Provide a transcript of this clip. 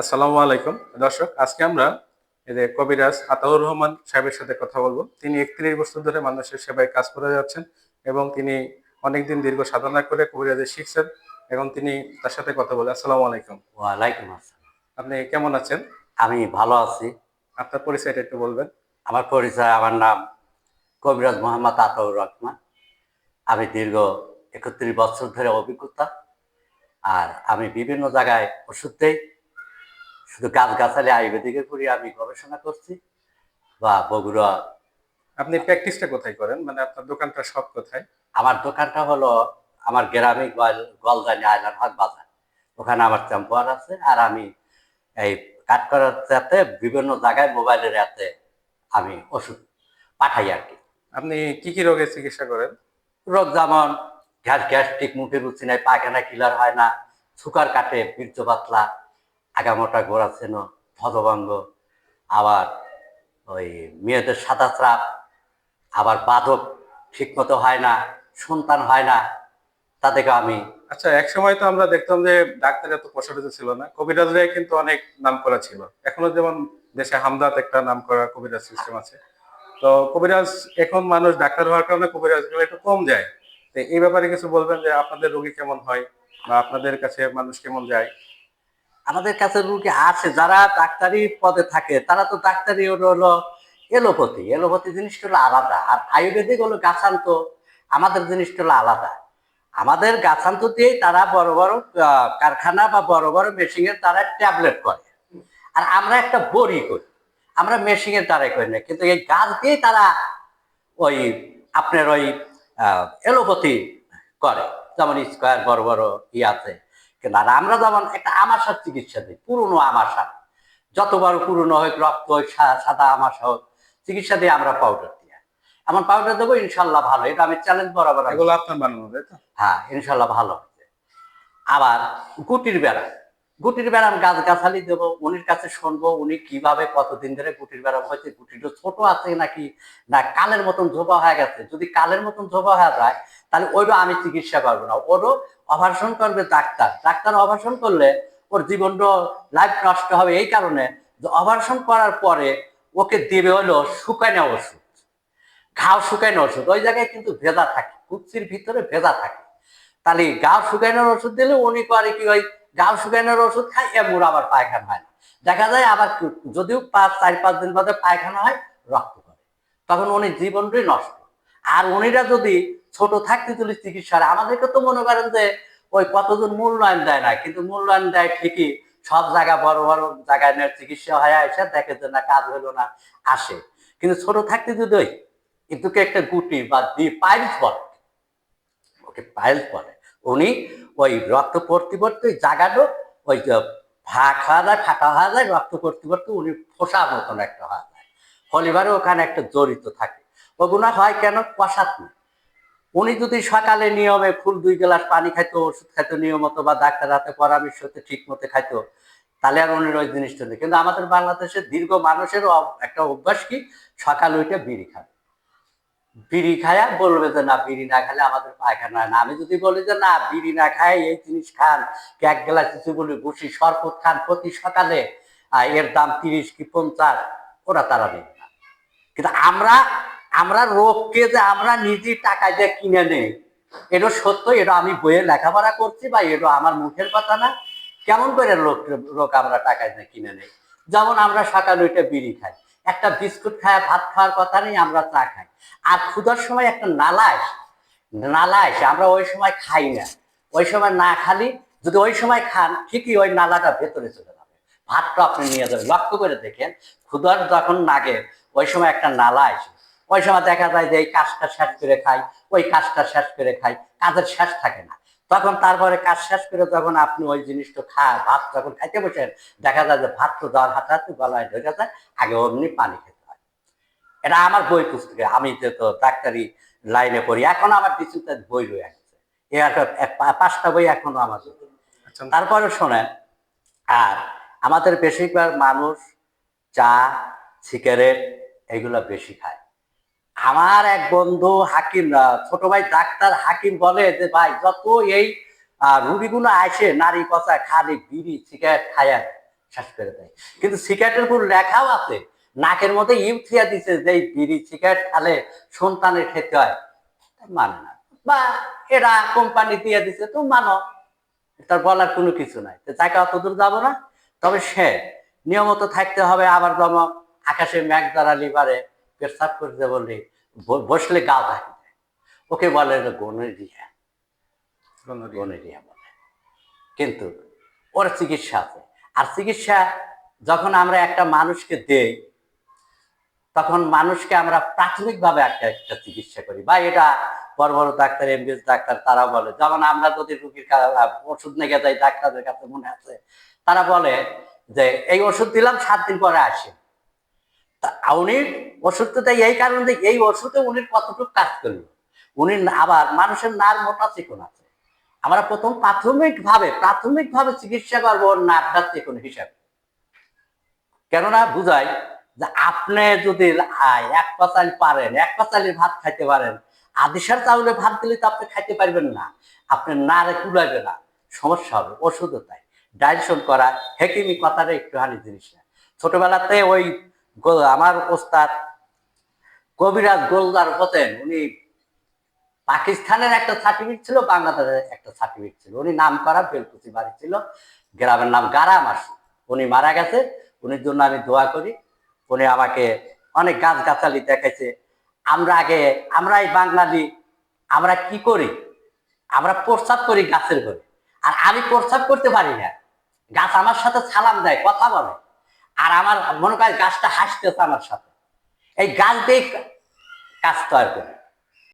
আসসালামু আলাইকুম। দর্শক আজকে আমরা এই যে কবিরাজ আতাউর রহমান সাহেবের সাথে কথা বলব। তিনি একত্রিশ বছর ধরে মানুষের সেবায় কাজ করে যাচ্ছেন এবং তিনি অনেকদিন দীর্ঘ সাধনা করে কবিরাজে শিখছেন এবং তিনি তার সাথে কথা বলে আসসালামু আলাইকুম। ওয়ালাইকুম আসসালাম। আপনি কেমন আছেন? আমি ভালো আছি। আপনার পরিচয়টা একটু বলবেন। আমার পরিচয় আমার নাম কবিরাজ মোহাম্মদ আতাউর রহমান। আমি দীর্ঘ একত্রিশ বছর ধরে অভিজ্ঞতা। আর আমি বিভিন্ন জায়গায় ওষুধ দেই। শুধু গাছগাছালি আয়ুর্বেদিকের উপরই আমি গবেষণা করছি। বা বগুড়া আপনি প্র্যাকটিসটা কোথায় করেন? মানে আপনার দোকানটা সব কোথায়? আমার দোকানটা হলো আমার গ্রামে গল- গলজানি আয়লানহাট বাজার। ওখানে আমার চেম্বার আছে আর আমি এই কাট করার যাতে বিভিন্ন জায়গায় মোবাইলের হাতে আমি ওষুধ পাঠাই আর কি। আপনি কি কি রোগের চিকিৎসা করেন? রোগ যেমন গ্যাস গ্যাস্ট্রিক মুখে রুচি নাই পায়খানা কিলার হয় না সুগার কাটে বীর্য পাতলা আগামোটা গোড়া চেন ধদভঙ্গ আবার ওই মেয়েদের সাদা স্রাব, আবার বাধক ঠিক মতো হয় না, সন্তান হয় না, তাদেরকে আমি আচ্ছা এক সময় তো আমরা দেখতাম যে ডাক্তার এত প্রসারিত ছিল না কবিরাজরাই কিন্তু অনেক নাম করা ছিল। এখনও যেমন দেশে হামদাত একটা নাম করা কবিরাজ সিস্টেম আছে। তো কবিরাজ, এখন মানুষ ডাক্তার হওয়ার কারণে কবিরাজ একটু কম যায়। তো এই ব্যাপারে কিছু বলবেন যে আপনাদের রোগী কেমন হয় বা আপনাদের কাছে মানুষ কেমন যায়? আমাদের কাছে রুগী আছে, যারা ডাক্তারি পদে থাকে, তারা তো ডাক্তারি হলো এলোপতি এলোপতি জিনিসটা হলো আলাদা। আর আয়ুর্বেদিক হলো গাছান্ত। আমাদের জিনিসটা হলো আলাদা। আমাদের গাছান্ত দিয়েই তারা বড় বড় কারখানা বা বড় বড় মেশিনের তারা ট্যাবলেট করে। আর আমরা একটা বড়ি করি। আমরা মেশিনের দ্বারাই করি না। কিন্তু এই গাছ দিয়েই তারা ওই আপনার ওই এলোপতি করে। যেমন স্কোয়ার বড় বড় ই আছে। কিন্তু আর আমরা যেমন একটা আমাশার চিকিৎসা দিই পুরনো আমাশা যতবার পুরনো হোক রক্ত হোক সাদা আমাশা হোক চিকিৎসা দিয়ে আমরা পাউডার দিই এমন পাউডার দেবো ইনশাল্লাহ ভালো। এটা আমি চ্যালেঞ্জ বরাবর এগুলো আপনার বানানো হ্যাঁ ইনশাল্লাহ ভালো আবার গুটির বেড়া গুটির বেড়া আমি গাছ গাছালি দেবো উনির কাছে শুনব উনি কীভাবে কতদিন ধরে গুটির বেড়া হয়েছে গুটিটা ছোট আছে নাকি? না কালের মতন ধোপা হয়ে গেছে। যদি কালের মতন ধোপা হয়ে যায় তাহলে ওইটা আমি চিকিৎসা করব না। ওরও অপারেশন করবে ডাক্তার। ডাক্তার অপারেশন করলে ওর জীবনটা লাইফ নষ্ট হবে এই কারণে যে অপারেশন করার পরে ওকে দেবে হলো শুকানো ওষুধ। ঘাও শুকানো ওষুধ। ওই জায়গায় কিন্তু ভেজা থাকে। কুচির ভিতরে ভেজা থাকে। তাহলে গাও শুকানোর ওষুধ দিলে উনি করে কি ওই গাও শুকানোর ওষুধ খায় এমন আবার পায়খানা হয় দেখা যায় আবার যদিও পাঁচ, চার, পাঁচ দিন বাদে পায়খানা হয়, রক্ত করে তখন উনি জীবনটাই নষ্ট। আর উনিরা যদি ছোট থাকতে তুলি চিকিৎসার। আমাদেরকে তো মনে করেন যে ওই কতজন মূল্যায়ন দেয় না, কিন্তু মূল্যায়ন দেয় ঠিকই। সব জায়গা বড় বড় জায়গায় চিকিৎসা হয় এসে দেখে যে না, কাজ হলো না, আসে। কিন্তু ছোট থাকতে যদি ওই কিন্তু একটা গুটি বা দি পাইলস বলে, ওকে পাইলস বলে, উনি ওই রক্ত ওই জায়গাটা, ওই ভাগ হওয়া যায়, ফাঁকা হওয়া যায়, রক্ত পড়তে উনি ফোসা মতন একটা হওয়া যায়। হলিবারে ওখানে একটা জড়িত থাকে। ওগুলো হয় কেন? কষাত না উনি যদি সকালে নিয়মে ফুল দুই গ্লাস পানি খাইতো, ওষুধ খাইতো নিয়মত বা ডাক্তার হাতে পরামর্শ হতে ঠিক মতো খাইতো, তাহলে আর উনি ওই জিনিসটা নেই। কিন্তু আমাদের বাংলাদেশের দীর্ঘ মানুষের একটা অভ্যাস কি? সকাল উঠে বিড়ি খাবে বিড়ি খায়া বলবে যে, না, বিড়ি না খেলে আমাদের পায়খানা হয় না। আমি যদি বলি যে, না, বিড়ি না খায়, এই জিনিস খান এক গ্লাস কিছু বলি বসি শরবত খান প্রতি সকালে এর দাম তিরিশ কি পঞ্চাশ? ওরা তারা দেবে না। কিন্তু আমরা আমরা রোগকে যে আমরা নিজে টাকা দিয়ে কিনে নেই, এটা সত্য, এটা আমি বইয়ে লেখাপড়া করছি বা এটা আমার মুখের কথা না। কেমন করে রোগ রোগ আমরা টাকা দিয়ে কিনে নেই? যেমন আমরা সকালে ওইটা বিড়ি খাই, একটা বিস্কুট খায়, ভাত খাওয়ার কথা নেই, আমরা চা খাই। আর ক্ষুধার সময় একটা নালা আসে নালা আসে, আমরা ওই সময় খাই না। ওই সময় না খালি, যদি ওই সময় খান, ঠিকই ওই নালাটা ভেতরে চলে যাবে। ভাতটা আপনি নিয়ে যাবেন। লক্ষ্য করে দেখেন, ক্ষুধার যখন নাগে ওই সময় একটা নালা আসে ওই সময় দেখা যায় যে এই কাজটা শেষ করে খাই ওই কাজটা শেষ করে খাই কাজের শেষ থাকে না। তখন তারপরে কাজ শেষ করে যখন আপনি ওই জিনিসটা খায় ভাত যখন খাইতে বসেন দেখা যায় যে ভাত তো দেওয়ার হাতে হাতে গলায় ধরে যায় আগে অমনি পানি খেতে হয়। এটা আমার বই পুস্তকে আমি যে তো ডাক্তারি লাইনে পড়ি এখন আমার কিছুটা বই রয়ে গেছে। পাঁচটা বই এখনও আমার। আচ্ছা। তারপরে শোনেন আর আমাদের বেশিরভাগ মানুষ চা সিগারেট এগুলো বেশি খায়। আমার এক বন্ধু হাকিম ছোট ভাই ডাক্তার হাকিম বলে যে, ভাই, যত এই রুগীগুলো আসে, নারী পচা খালি বিড়ি, সিগারেট খায় শেষ করে দেয়। কিন্তু সিগারেটের উপর লেখাও আছে? নাকের মধ্যে ইউথিয়া দিছে যে বিড়ি, সিগারেট খালে সন্তানের খেতে হয়। মানে না। বা এরা কোম্পানি দিয়ে দিছে, তো মানো। তার বলার কোনো কিছু নাই। তাকে অত দূর যাব না। তবে সে নিয়মিত থাকতে হবে আবার যেমন আকাশে মেঘ দাঁড়ালি পারে। পেশাব করতে বললি ব- বসলে গা থাকে ওকে বলে গনেরিয়া। গনেরিয়া বলে। কিন্তু ওর চিকিৎসা আছে। আর চিকিৎসা যখন আমরা একটা মানুষকে দেই তখন মানুষকে আমরা প্রাথমিকভাবে একটা একটা চিকিৎসা করি। বা এটা বড় বড় ডাক্তার এমবিএস ডাক্তার তারা বলে। যেমন আমরা যদি রুগীর ওষুধ নিয়ে যাই ডাক্তারদের কাছে মনে আছে তারা বলে যে এই ওষুধ দিলাম সাত দিন পরে আসে। তা উনি ওষুধটা দেয় এই কারণে এই ওষুধে উনি কতটুকু কাজ করল উনি আবার মানুষের নার মোটা চিকন আছে। আমরা প্রথম প্রাথমিক ভাবে প্রাথমিক ভাবে চিকিৎসা করব ওর নারটা চিকন হিসাবে। কেননা বুঝাই যে আপনি যদি এক পাঁচালি পারেন, এক পাঁচালির ভাত খাইতে পারেন আদিশার চাউলে ভাত দিলে তো আপনি খাইতে পারবেন না। আপনি নারে কুলাবে না। সমস্যা হবে, ওষুধও তাই। ডাইজেশন করা, হেকিমি কথাটা একটুখানি জিনিস না। ছোটবেলাতে ওই আমার ওস্তাদ কবিরাজ গোলদার হতেন উনি পাকিস্তানের একটা সার্টিফিকেট ছিল, বাংলাদেশের একটা সার্টিফিকেট ছিল। উনি নাম করা বেলকুচি বাড়ি ছিল, গ্রামের নাম গারা মাসু উনি মারা গেছে, উনির জন্য আমি দোয়া করি। উনি আমাকে অনেক গাছ গাছালি দেখাইছে। আমরা আগে, আমরাই বাঙালি, আমরা কি করি? আমরা প্রস্তাব করি গাছের ঘরে। আর আমি প্রস্তাব করতে পারি না। গাছ আমার সাথে সালাম দেয়, কথা বলে। আর আমার মনে করে গাছটা হাসতেছে আমার সাথে। এই গাছ দিয়ে কাজ তৈরি করি